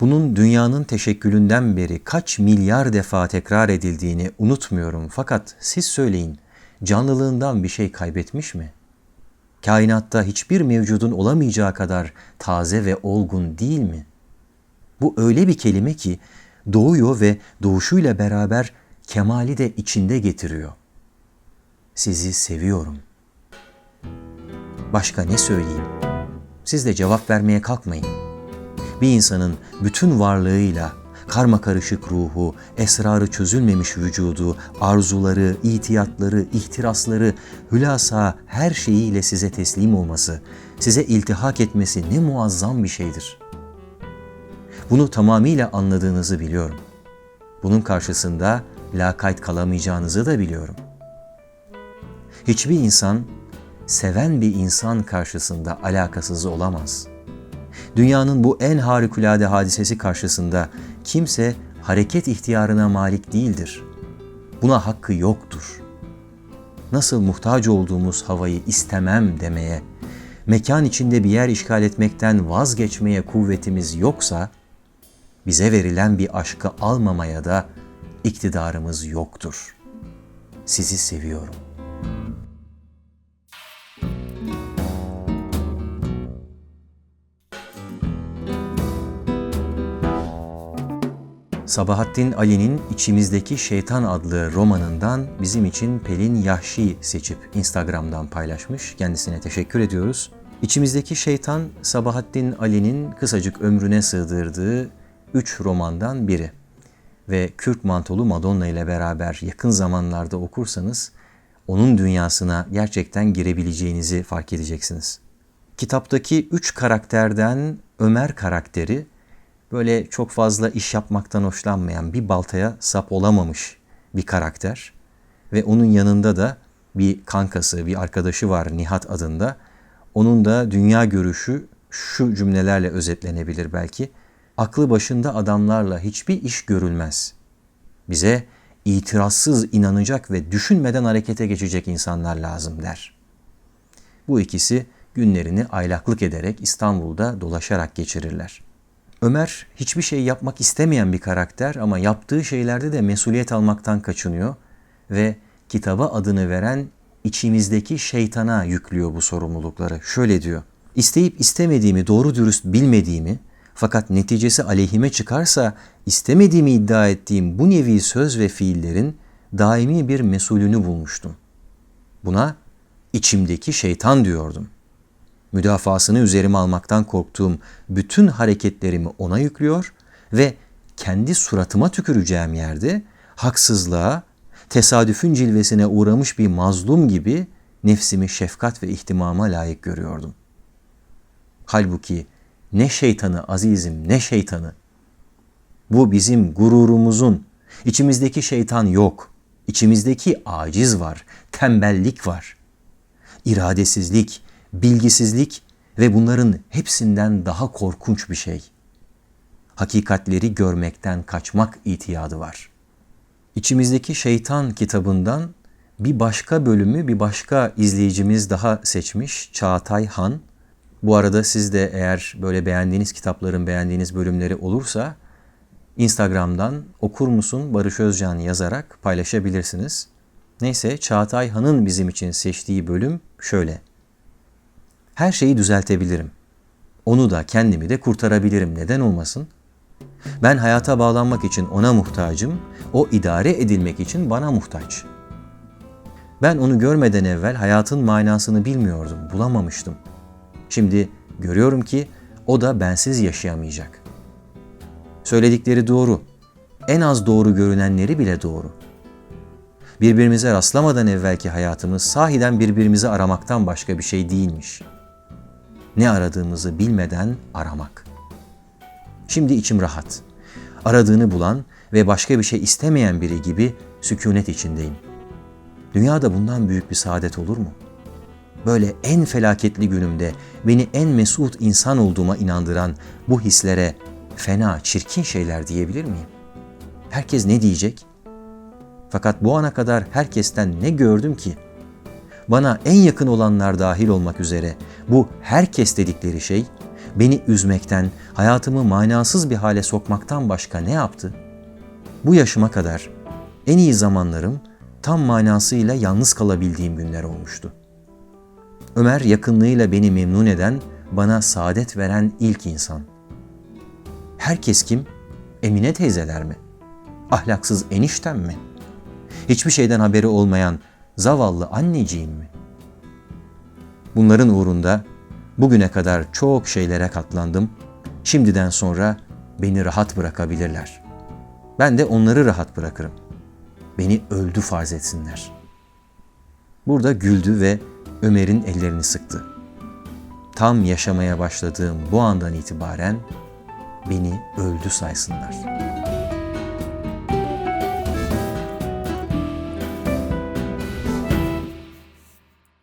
Bunun dünyanın teşekkülünden beri kaç milyar defa tekrar edildiğini unutmuyorum fakat siz söyleyin canlılığından bir şey kaybetmiş mi? Kainatta hiçbir mevcudun olamayacağı kadar taze ve olgun değil mi? Bu öyle bir kelime ki doğuyor ve doğuşuyla beraber kemali de içinde getiriyor. Sizi seviyorum. Başka ne söyleyeyim? Siz de cevap vermeye kalkmayın. Bir insanın bütün varlığıyla karma karışık ruhu, esrarı çözülmemiş vücudu, arzuları, itiyatları, ihtirasları, hülasa her şeyiyle size teslim olması, size iltihak etmesi ne muazzam bir şeydir. Bunu tamamıyla anladığınızı biliyorum. Bunun karşısında lakayt kalamayacağınızı da biliyorum. Hiçbir insan seven bir insan karşısında alakasız olamaz. Dünyanın bu en harikulade hadisesi karşısında kimse hareket ihtiyarına malik değildir. Buna hakkı yoktur. Nasıl muhtaç olduğumuz havayı istemem demeye, mekan içinde bir yer işgal etmekten vazgeçmeye kuvvetimiz yoksa, bize verilen bir aşkı almamaya da iktidarımız yoktur. Sizi seviyorum. Sabahattin Ali'nin İçimizdeki Şeytan adlı romanından bizim için Pelin Yahşi seçip Instagram'dan paylaşmış. Kendisine teşekkür ediyoruz. İçimizdeki Şeytan Sabahattin Ali'nin kısacık ömrüne sığdırdığı üç romandan biri. Ve Kürk Mantolu Madonna ile beraber yakın zamanlarda okursanız onun dünyasına gerçekten girebileceğinizi fark edeceksiniz. Kitaptaki üç karakterden Ömer karakteri böyle çok fazla iş yapmaktan hoşlanmayan bir baltaya sap olamamış bir karakter. Ve onun yanında da bir kankası, bir arkadaşı var Nihat adında. Onun da dünya görüşü şu cümlelerle özetlenebilir belki. Aklı başında adamlarla hiçbir iş görülmez. Bize itirazsız inanacak ve düşünmeden harekete geçecek insanlar lazım der. Bu ikisi günlerini aylaklık ederek İstanbul'da dolaşarak geçirirler. Ömer hiçbir şey yapmak istemeyen bir karakter ama yaptığı şeylerde de mesuliyet almaktan kaçınıyor ve kitaba adını veren içimizdeki şeytana yüklüyor bu sorumlulukları. Şöyle diyor. İsteyip istemediğimi doğru dürüst bilmediğimi fakat neticesi aleyhime çıkarsa istemediğimi iddia ettiğim bu nevi söz ve fiillerin daimi bir mesulünü bulmuştum. Buna içimdeki şeytan diyordum müdafasını üzerime almaktan korktuğum bütün hareketlerimi ona yüklüyor ve kendi suratıma tüküreceğim yerde haksızlığa, tesadüfün cilvesine uğramış bir mazlum gibi nefsimi şefkat ve ihtimama layık görüyordum. Halbuki ne şeytanı azizim ne şeytanı. Bu bizim gururumuzun, içimizdeki şeytan yok. İçimizdeki aciz var, tembellik var. İradesizlik, bilgisizlik ve bunların hepsinden daha korkunç bir şey. Hakikatleri görmekten kaçmak itiyadı var. İçimizdeki Şeytan kitabından bir başka bölümü bir başka izleyicimiz daha seçmiş Çağatay Han. Bu arada siz de eğer böyle beğendiğiniz kitapların beğendiğiniz bölümleri olursa Instagram'dan okur musun Barış Özcan yazarak paylaşabilirsiniz. Neyse Çağatay Han'ın bizim için seçtiği bölüm şöyle her şeyi düzeltebilirim. Onu da kendimi de kurtarabilirim. Neden olmasın? Ben hayata bağlanmak için ona muhtacım, o idare edilmek için bana muhtaç. Ben onu görmeden evvel hayatın manasını bilmiyordum, bulamamıştım. Şimdi görüyorum ki o da bensiz yaşayamayacak. Söyledikleri doğru. En az doğru görünenleri bile doğru. Birbirimize rastlamadan evvelki hayatımız sahiden birbirimizi aramaktan başka bir şey değilmiş.'' Ne aradığımızı bilmeden aramak. Şimdi içim rahat. Aradığını bulan ve başka bir şey istemeyen biri gibi sükunet içindeyim. Dünyada bundan büyük bir saadet olur mu? Böyle en felaketli günümde beni en mesut insan olduğuma inandıran bu hislere fena, çirkin şeyler diyebilir miyim? Herkes ne diyecek? Fakat bu ana kadar herkesten ne gördüm ki? Bana en yakın olanlar dahil olmak üzere bu herkes dedikleri şey beni üzmekten, hayatımı manasız bir hale sokmaktan başka ne yaptı? Bu yaşıma kadar en iyi zamanlarım tam manasıyla yalnız kalabildiğim günler olmuştu. Ömer yakınlığıyla beni memnun eden, bana saadet veren ilk insan. Herkes kim? Emine teyzeler mi? Ahlaksız eniştem mi? Hiçbir şeyden haberi olmayan zavallı anneciğim mi? Bunların uğrunda bugüne kadar çok şeylere katlandım. Şimdiden sonra beni rahat bırakabilirler. Ben de onları rahat bırakırım. Beni öldü farz etsinler. Burada güldü ve Ömer'in ellerini sıktı. Tam yaşamaya başladığım bu andan itibaren beni öldü saysınlar.''